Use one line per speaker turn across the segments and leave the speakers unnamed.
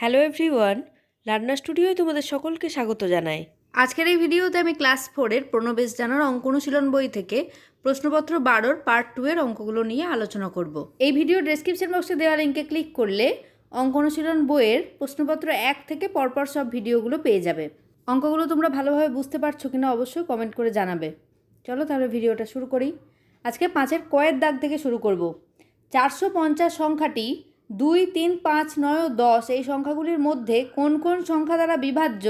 Hello everyone, learner স্টুডিওয় তোমাদের সকলকে স্বাগত জানাই।
আজকের এই ভিডিওতে আমি ক্লাস ফোরের প্রণবেশ জানার অঙ্ক অনুশীলন বই থেকে প্রশ্নপত্র বারোর পার্ট টু এর অঙ্কগুলো নিয়ে আলোচনা করব। এই ভিডিও ডেসক্রিপশন বক্সে দেওয়া লিঙ্কে ক্লিক করলে অঙ্ক অনুশীলন বইয়ের প্রশ্নপত্র এক থেকে পরপর সব ভিডিওগুলো পেয়ে যাবে। অঙ্কগুলো তোমরা ভালোভাবে বুঝতে পারছ কিনা অবশ্যই কমেন্ট করে জানাবে। চলো তাহলে ভিডিওটা শুরু করি। আজকে পাঁচের কয়ের দাগ থেকে শুরু করব। চারশো পঞ্চাশ সংখ্যাটি দুই তিন পাঁচ নয় দশ, এই সংখ্যাগুলির মধ্যে কোন কোন সংখ্যা দ্বারা বিভাজ্য,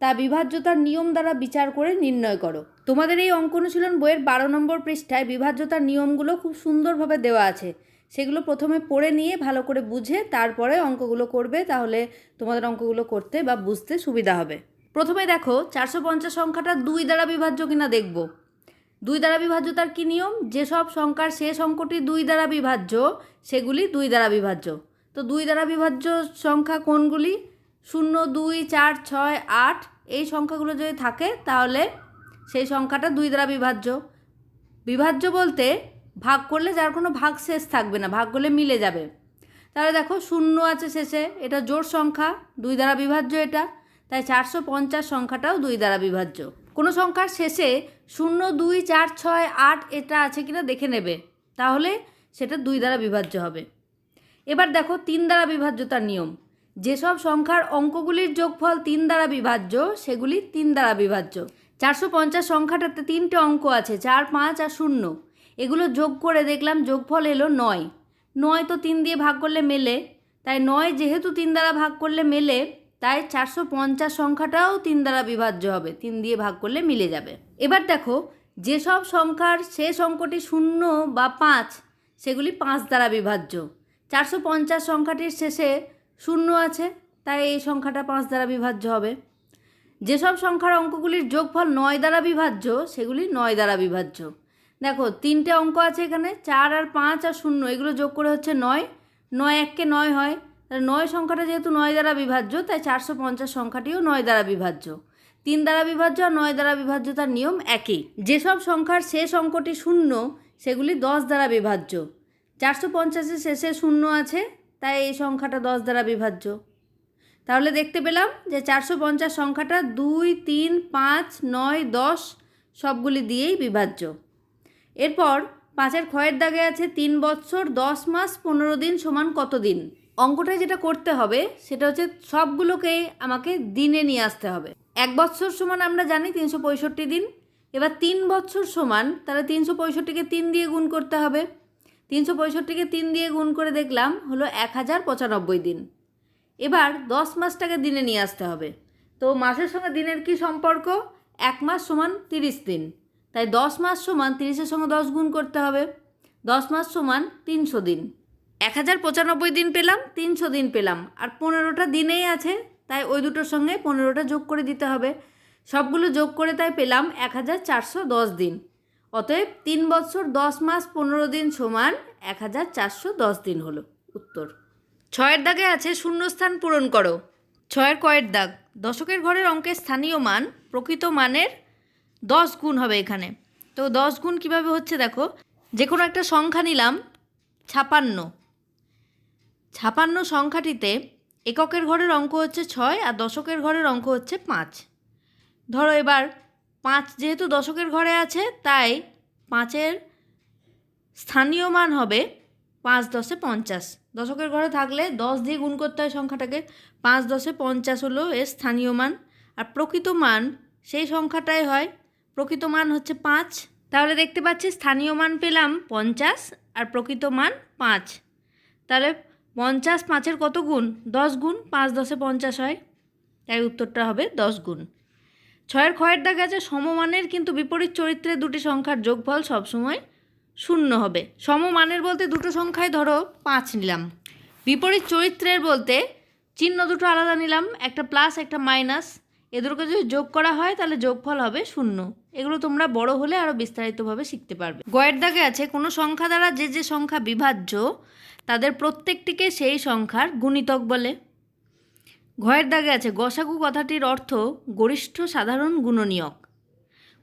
তা বিভাজ্যতার নিয়ম দ্বারা বিচার করে নির্ণয় করো। তোমাদের এই অঙ্ক অনুশীলন বইয়ের বারো নম্বর পৃষ্ঠায় বিভাজ্যতার নিয়মগুলো খুব সুন্দরভাবে দেওয়া আছে। সেগুলো প্রথমে পড়ে নিয়ে ভালো করে বুঝে তারপরে অঙ্কগুলো করবে, তাহলে তোমাদের অঙ্কগুলো করতে বা বুঝতে সুবিধা হবে। প্রথমে দেখো, চারশো পঞ্চাশ সংখ্যাটা দুই দ্বারা বিভাজ্য কিনা দেখব। দুই দ্বারা বিভাজ্যতার কী নিয়ম? যেসব সংখ্যার শেষ অঙ্কটি দুই দ্বারা বিভাজ্য, সেগুলি দুই দ্বারা বিভাজ্য। তো দুই দ্বারা বিভাজ্য সংখ্যা কোনগুলি? শূন্য, দুই, চার, ছয়, আট, এই সংখ্যাগুলো যদি থাকে, তাহলে সেই সংখ্যাটা দুই দ্বারা বিভাজ্য। বিভাজ্য বলতে ভাগ করলে যার কোনো ভাগ শেষ থাকবে না, ভাগ করলে মিলে যাবে। তাহলে দেখো, শূন্য আছে শেষে, এটা জোড় সংখ্যা, দুই দ্বারা বিভাজ্য এটা। তাই চারশো পঞ্চাশ সংখ্যাটাও দুই দ্বারা বিভাজ্য। কোনো সংখ্যার শেষে শূন্য, দুই, চার, ছয়, আট এটা আছে কিনা দেখে নেবে। তাহলে সেটা দুই দ্বারা বিভাজ্য হবে। এবার দেখো তিন দ্বারা বিভাজ্যতার নিয়ম। যেসব সংখ্যার অঙ্কগুলির যোগফল তিন দ্বারা বিভাজ্য, সেগুলি তিন দ্বারা বিভাজ্য। চারশো পঞ্চাশ সংখ্যাটাতে তিনটে অঙ্ক আছে, চার, পাঁচ আর শূন্য। এগুলো যোগ করে দেখলাম যোগফল এলো নয়। নয় তো তিন দিয়ে ভাগ করলে মেলে। তাই নয় যেহেতু তিন দ্বারা ভাগ করলে মেলে তাই চারশো পঞ্চাশ সংখ্যাটাও তিন দ্বারা বিভাজ্য হবে, তিন দিয়ে ভাগ করলে মিলে যাবে। এবার দেখো, যেসব সংখ্যার শেষ অঙ্কটি শূন্য বা পাঁচ, সেগুলি পাঁচ দ্বারা বিভাজ্য। চারশো পঞ্চাশ সংখ্যাটির শেষে শূন্য আছে, তাই এই সংখ্যাটা পাঁচ দ্বারা বিভাজ্য হবে। যেসব সংখ্যার অঙ্কগুলির যোগফল নয় দ্বারা বিভাজ্য, সেগুলি নয় দ্বারা বিভাজ্য। দেখো, তিনটে অঙ্ক আছে এখানে, চার আর পাঁচ আর শূন্য, এগুলো যোগ করে হচ্ছে নয়। নয় এককে নয় হয় নয় সংখ্যাটা যেহেতু নয় দ্বারা বিভাজ্য, তাই চারশো পঞ্চাশ সংখ্যাটিও নয় দ্বারা বিভাজ্য। তিন দ্বারা বিভাজ্য আর নয় দ্বারা বিভাজ্যতার নিয়ম একই। যেসব সংখ্যার শেষ অঙ্কটি শূন্য, সেগুলি দশ দ্বারা বিভাজ্য। চারশো পঞ্চাশের শেষে শূন্য আছে, তাই এই সংখ্যাটা দশ দ্বারা বিভাজ্য। তাহলে দেখতে পেলাম যে চারশো পঞ্চাশ সংখ্যাটা দুই, তিন, পাঁচ, নয়, দশ সবগুলি দিয়েই বিভাজ্য। এরপর পাঁচের ক্ষয়ের দাগে আছে তিন বৎসর, দশ মাস, পনেরো দিন সমান কত দিন? অঙ্কটায় যেটা করতে হবে, সেটা হচ্ছে সবগুলোকেই আমাকে দিনে নিয়ে আসতে হবে। এক বৎসর সমান আমরা জানি তিনশো পঁয়ষট্টি দিন, এবার তিন বৎসর সমান তাহলে তিনশো পঁয়ষট্টিকে তিন দিয়ে গুণ করতে হবে। তিনশো পঁয়ষট্টিকে তিন দিয়ে গুণ করে দেখলাম হলো এক হাজার পঁচানব্বই দিন। এবার দশ মাসটাকে দিনে নিয়ে আসতে হবে। তো মাসের সঙ্গে দিনের কি সম্পর্ক? এক মাস সমান তিরিশ দিন। তাই দশ মাস সমান তিরিশের সঙ্গে দশ গুণ করতে হবে। দশ মাস সমান তিনশো দিন। এক হাজার পঁচানব্বই দিন পেলাম, তিনশো দিন পেলাম। আর পনেরোটা দিনেই আছে, তাই ওই দুটোর সঙ্গে পনেরোটা যোগ করে দিতে হবে। সবগুলো যোগ করে তাই পেলাম এক হাজার চারশো দশ দিন। অতএব তিন বছর, দশ মাস, পনেরো দিন সমান এক হাজার চারশো দশ দিন হলো। উত্তর। ছয়ের দাগে আছে শূন্যস্থান পূরণ করো। ছয়ের কয়ের দাগ। দশকের ঘরের অঙ্কের স্থানীয় মান, প্রকৃত মানের দশ গুণ হবে এখানে। তো দশ গুণ কীভাবে হচ্ছে দেখো, যে কোনো একটা সংখ্যা নিলাম, ছাপান্ন। ছাপান্ন সংখ্যাটিতে এককের ঘরের অঙ্ক হচ্ছে ছয় আর দশকের ঘরের অঙ্ক হচ্ছে পাঁচ। ধরো এবার পাঁচ যেহেতু দশকের ঘরে আছে, তাই পাঁচের স্থানীয় মান হবে পাঁচ দশে পঞ্চাশ। দশকের ঘরে থাকলে দশ দিয়ে গুণ করতে হয় সংখ্যাটাকে, পাঁচ দশে পঞ্চাশ হলো এর স্থানীয় মান। আর প্রকৃত মান সেই সংখ্যাটাই হয়, প্রকৃত মান হচ্ছে পাঁচ। তাহলে দেখতে পাচ্ছি স্থানীয় মান পেলাম পঞ্চাশ আর প্রকৃত মান পাঁচ। তাহলে পঞ্চাশ পাঁচের কত গুণ? দশ গুণ? পাঁচ দশে পঞ্চাশ হয়। তাই উত্তরটা হবে দশ গুণ। ছয়ের ক্ষয়ের দাগ আছে সমমানের, কিন্তু বিপরীত চরিত্রের দুটি সংখ্যার যোগফল সবসময় শূন্য হবে। সমমানের বলতে দুটো সংখ্যায় ধরো পাঁচ নিলাম। বিপরীত চরিত্রের বলতে চিহ্ন দুটো আলাদা নিলাম, একটা প্লাস, একটা মাইনাস। এ দুটোকে যদি যোগ করা হয়, তাহলে যোগফল হবে শূন্য। এগুলো তোমরা বড় হলে আরও বিস্তারিতভাবে শিখতে পারবে। গয়ের দাগে আছে, কোনো সংখ্যা দ্বারা যে যে সংখ্যা বিভাজ্য তাদের প্রত্যেকটিকে সেই সংখ্যার গুণিতক বলে। ঘয়ের দাগে আছে, গসাগু কথাটির অর্থ গরিষ্ঠ সাধারণ গুণনীয়ক।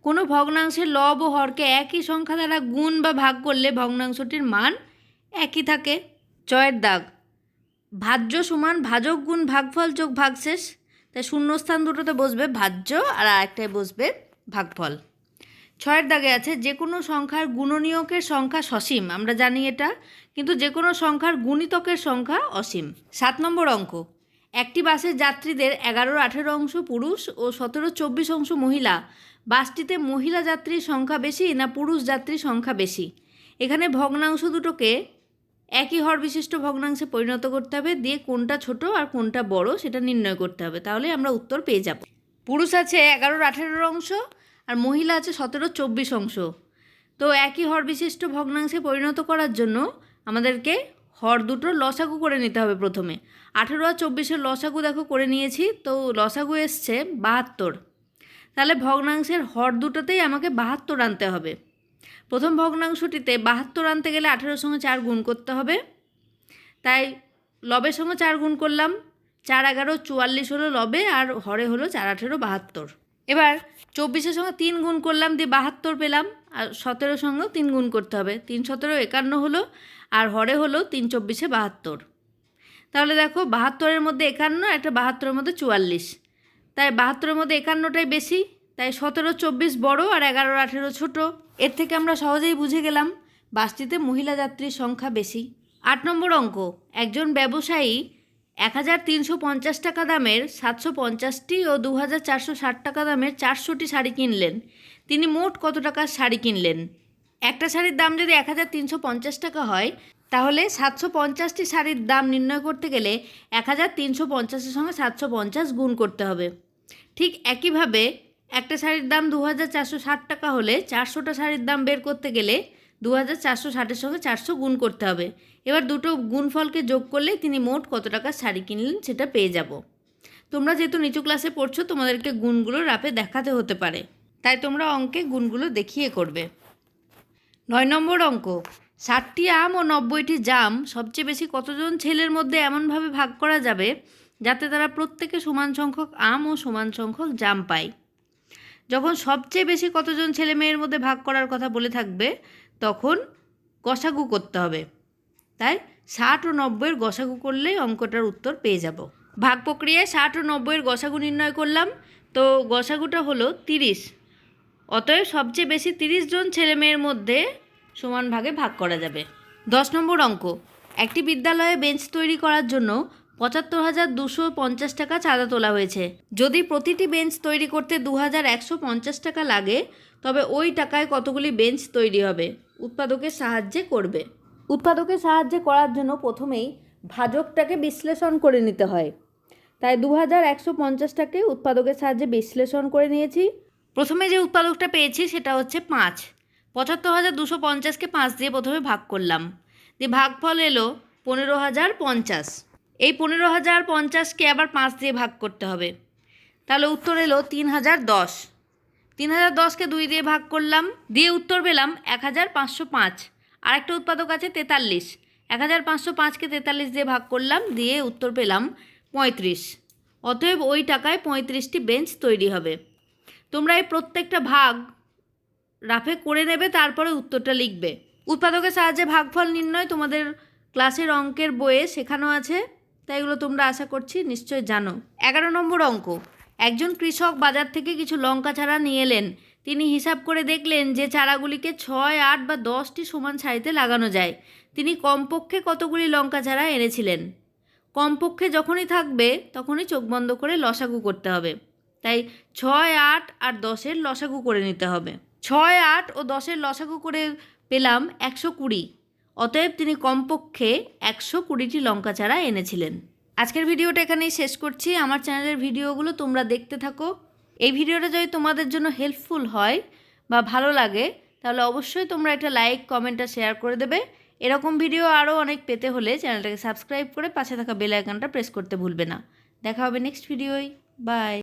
কোনো ভগ্নাংশের লব ও হরকে একই সংখ্যা দ্বারা গুণ বা ভাগ করলে ভগ্নাংশটির মান একই থাকে। চয়ের দাগ, ভাজ্য সমান ভাজক গুণ ভাগফল যোগ ভাগশেষ। তাই শূন্যস্থান দুটোতে বসবে ভাজ্য আর আরেকটায় বসবে ভাগফল। ছয়ের দাগে আছে যে কোনো সংখ্যার গুণনীয়কের সংখ্যা সসীম, আমরা জানি এটা, কিন্তু যে কোনো সংখ্যার গুণিতকের সংখ্যা অসীম। সাত নম্বর অঙ্ক, একটি বাসের যাত্রীদের এগারো আঠেরো অংশ পুরুষ ও সতেরো চব্বিশ অংশ মহিলা, বাসটিতে মহিলা যাত্রীর সংখ্যা বেশি না পুরুষ যাত্রীর সংখ্যা বেশি? এখানে ভগ্নাংশ দুটোকে একই হর বিশিষ্ট ভগ্নাংশে পরিণত করতে হবে, দিয়ে কোনটা ছোট আর কোনটা বড় সেটা নির্ণয় করতে হবে, তাহলে আমরা উত্তর পেয়ে যাব। পুরুষ আছে এগারোর আঠেরোর অংশ আর মহিলা আছে সতেরো চব্বিশ অংশ। তো একই হর বিশিষ্ট ভগ্নাংশে পরিণত করার জন্য আমাদেরকে হর দুটোর লসাগু করে নিতে হবে প্রথমে। আঠেরো আর চব্বিশের লসাগু দেখো করে নিয়েছি, তো লসাগু এসছে বাহাত্তর। তাহলে ভগ্নাংশের হর দুটোতেই আমাকে বাহাত্তর আনতে হবে। প্রথম ভগ্নাংশটিতে বাহাত্তর আনতে গেলে আঠেরোর সঙ্গে চার গুণ করতে হবে। তাই লবের সঙ্গে চার গুণ করলাম, চার এগারো চুয়াল্লিশ হলো লবে আর হরে হলো চার আঠেরো বাহাত্তর। এবার চব্বিশের সঙ্গে তিন গুণ করলাম দিয়ে বাহাত্তর পেলাম, আর সতেরোর সঙ্গেও তিন গুণ করতে হবে। তিন সতেরো একান্ন হলো, আর হরে হলো তিন চব্বিশে বাহাত্তর। তাহলে দেখো, বাহাত্তরের মধ্যে একান্ন একটা বাহাত্তরের মধ্যে চুয়াল্লিশ। তাই বাহাত্তরের মধ্যে একান্নটাই বেশি, তাই সতেরো চব্বিশ বড় আর এগারো আঠেরো ছোট। এর থেকে আমরা সহজেই বুঝে গেলাম বাসটিতে মহিলা যাত্রীর সংখ্যা বেশি। আট নম্বর অঙ্ক, একজন ব্যবসায়ী এক হাজার তিনশো পঞ্চাশ টাকা দামের সাতশো পঞ্চাশটি ও দু হাজার চারশো ষাট টাকা দামের চারশোটি শাড়ি কিনলেন। তিনি মোট কত টাকার শাড়ি কিনলেন? একটা শাড়ির দাম যদি এক হাজার তিনশো পঞ্চাশ টাকা হয়, তাহলে সাতশো পঞ্চাশটি শাড়ির দাম নির্ণয় করতে গেলে এক হাজার তিনশো পঞ্চাশের সঙ্গে সাতশো পঞ্চাশ গুণ করতে হবে। ঠিক একইভাবে একটা শাড়ির দাম দু হাজার চারশো ষাট টাকা হলে চারশোটা শাড়ির দাম বের করতে গেলে দু হাজার চারশো ষাটের সঙ্গে চারশো গুণ করতে হবে। এবার দুটো গুণফলকে যোগ করলেই তিনি মোট কত টাকার শাড়ি কিনলেন সেটা পেয়ে যাব। তোমরা যেহেতু নিচু ক্লাসে পড়ছো, তোমাদেরকে গুণগুলো রাপে দেখাতে হতে পারে। তাই তোমরা অঙ্কে গুণগুলো দেখিয়ে করবে। নয় নম্বর অঙ্ক, ষাটটি আম ও নব্বইটি জাম সবচেয়ে বেশি কতজন ছেলের মধ্যে এমনভাবে ভাগ করা যাবে যাতে তারা প্রত্যেকে সমান সংখ্যক আম ও সমান সংখ্যক জাম পায়? যখন সবচেয়ে বেশি কতজন ছেলে মেয়ের মধ্যে ভাগ করার কথা বলে থাকবে তখন গসাগু করতে হবে। তাই ষাট ও নব্বইয়ের গসাগু করলেই অঙ্কটার উত্তর পেয়ে যাব। ভাগ প্রক্রিয়ায় ষাট ও নব্বইয়ের গসাগু নির্ণয় করলাম। তো গসাগুটা হলো তিরিশ। অতএব সবচেয়ে বেশি তিরিশ জন ছেলে মেয়ের মধ্যে সমান ভাগে ভাগ করা যাবে। দশ নম্বর অঙ্ক। একটি বিদ্যালয়ে বেঞ্চ তৈরি করার জন্য পঁচাত্তর হাজার দুশো পঞ্চাশ টাকা চাঁদা তোলা হয়েছে। যদি প্রতিটি বেঞ্চ তৈরি করতে দু হাজার একশো পঞ্চাশ টাকা লাগে, তবে ওই টাকায় কতগুলি বেঞ্চ তৈরি হবে? উৎপাদকের সাহায্যে করবে। উৎপাদকের সাহায্যে করার জন্য প্রথমেই ভাজকটাকে বিশ্লেষণ করে নিতে হয়। তাই দু হাজার একশো পঞ্চাশটাকে উৎপাদকের সাহায্যে বিশ্লেষণ করে নিয়েছি। প্রথমে যে উৎপাদকটা পেয়েছি সেটা হচ্ছে পাঁচ। পঁচাত্তর হাজার দুশো পঞ্চাশকে পাঁচ দিয়ে প্রথমে ভাগ করলাম। দিয়ে ভাগফল এলো পনেরো হাজার পঞ্চাশ। এই পনেরো হাজার পঞ্চাশকে আবার পাঁচ দিয়ে ভাগ করতে হবে। তাহলে উত্তর এলো তিন হাজার দশ। তিন হাজার দশকে দুই দিয়ে ভাগ করলাম, দিয়ে উত্তর পেলাম এক হাজার পাঁচশো পাঁচ। আর একটা উৎপাদক আছে তেতাল্লিশ। এক হাজার পাঁচশো পাঁচকে তেতাল্লিশ দিয়ে ভাগ করলাম, দিয়ে উত্তর পেলাম পঁয়ত্রিশ। অতএব ওই টাকায় পঁয়ত্রিশটি বেঞ্চ তৈরি হবে। তোমরা এই প্রত্যেকটা ভাগ রাফে করে নেবে, তারপরে উত্তরটা লিখবে। উৎপাদকের সাহায্যে ভাগফল নির্ণয় তোমাদের ক্লাসের অঙ্কের বইয়ে শেখানো আছে, তাই এগুলো তোমরা আশা করছি নিশ্চয় জানো। এগারো নম্বর অঙ্ক। একজন কৃষক বাজার থেকে কিছু লঙ্কা চারা নিয়ে এলেন। তিনি হিসাব করে দেখলেন যে চারাগুলিকে ছয়, আট বা দশটি সমান সারিতে লাগানো যায়। তিনি কমপক্ষে কতগুলি লঙ্কা চারা এনেছিলেন? কমপক্ষে যখনই থাকবে, তখনই চোখ বন্ধ করে লসাগু করতে হবে। তাই ছয়, আট আর দশের লসাগু করে নিতে হবে। ছয়, আট ও দশের লসাগু করে পেলাম একশো কুড়ি। অতএব তিনি কমপক্ষে একশো কুড়িটি লঙ্কা চারা এনেছিলেন। আজকের ভিডিওটা এখানেই শেষ করছি। আমার চ্যানেলের ভিডিওগুলো তোমরা দেখতে থাকো। এই ভিডিওটা যদি তোমাদের জন্য হেল্পফুল হয় বা ভালো লাগে, তাহলে অবশ্যই তোমরা একটা লাইক কমেন্ট আর শেয়ার করে দেবে। এরকম ভিডিও আরও অনেক পেতে হলে চ্যানেলটাকে সাবস্ক্রাইব করে পাশে থাকা বেল আইকনটা প্রেস করতে ভুলবে না। দেখা হবে নেক্সট ভিডিওয় বাই